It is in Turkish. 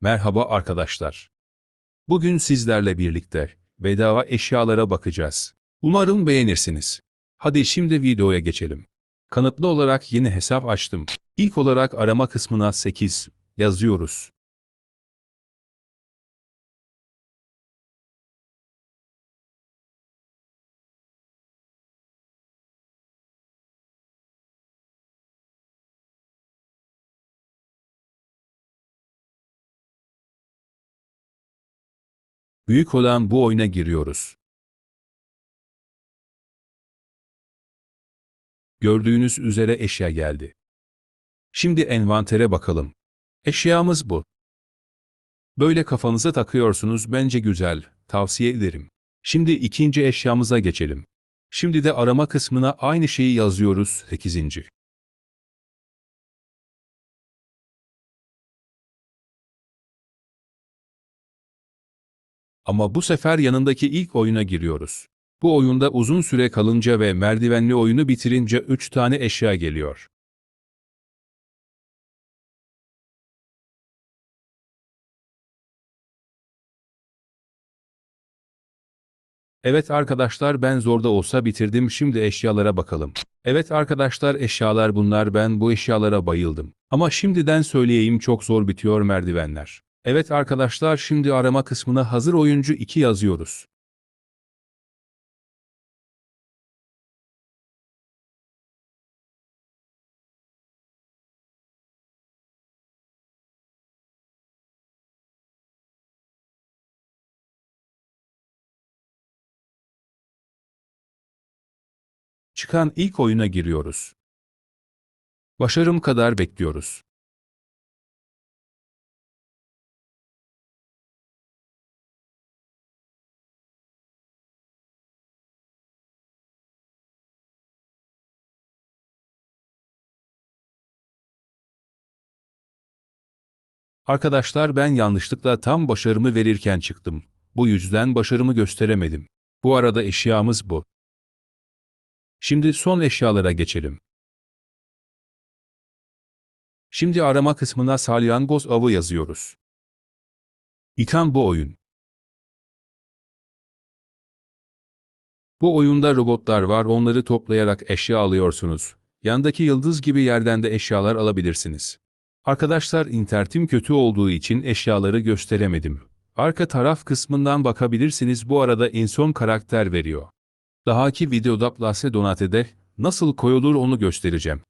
Merhaba arkadaşlar. Bugün sizlerle birlikte bedava eşyalara bakacağız. Umarım beğenirsiniz. Hadi şimdi videoya geçelim. Kanıtlı olarak yeni hesap açtım. İlk olarak arama kısmına 8 yazıyoruz. Büyük olan bu oyuna giriyoruz. Gördüğünüz üzere eşya geldi. Şimdi envantere bakalım. Eşyamız bu. Böyle kafanıza takıyorsunuz bence güzel, tavsiye ederim. Şimdi ikinci eşyamıza geçelim. Şimdi de arama kısmına aynı şeyi yazıyoruz 8. Ama bu sefer yanındaki ilk oyuna giriyoruz. Bu oyunda uzun süre kalınca ve merdivenli oyunu bitirince 3 tane eşya geliyor. Evet arkadaşlar ben zorda olsa bitirdim şimdi eşyalara bakalım. Evet arkadaşlar eşyalar bunlar ben bu eşyalara bayıldım. Ama şimdiden söyleyeyim çok zor bitiyor merdivenler. Evet arkadaşlar şimdi arama kısmına hazır oyuncu 2 yazıyoruz. Çıkan ilk oyuna giriyoruz. Başarım kadar bekliyoruz. Arkadaşlar ben yanlışlıkla tam başarımı verirken çıktım. Bu yüzden başarımı gösteremedim. Bu arada eşyamız bu. Şimdi son eşyalara geçelim. Şimdi arama kısmına salyangoz avı yazıyoruz. İkan bu oyun. Bu oyunda robotlar var onları toplayarak eşya alıyorsunuz. Yandaki yıldız gibi yerden de eşyalar alabilirsiniz. Arkadaşlar internetim kötü olduğu için eşyaları gösteremedim. Arka taraf kısmından bakabilirsiniz bu arada en son karakter veriyor. Dahaki videoda Place Donate'de nasıl koyulur onu göstereceğim.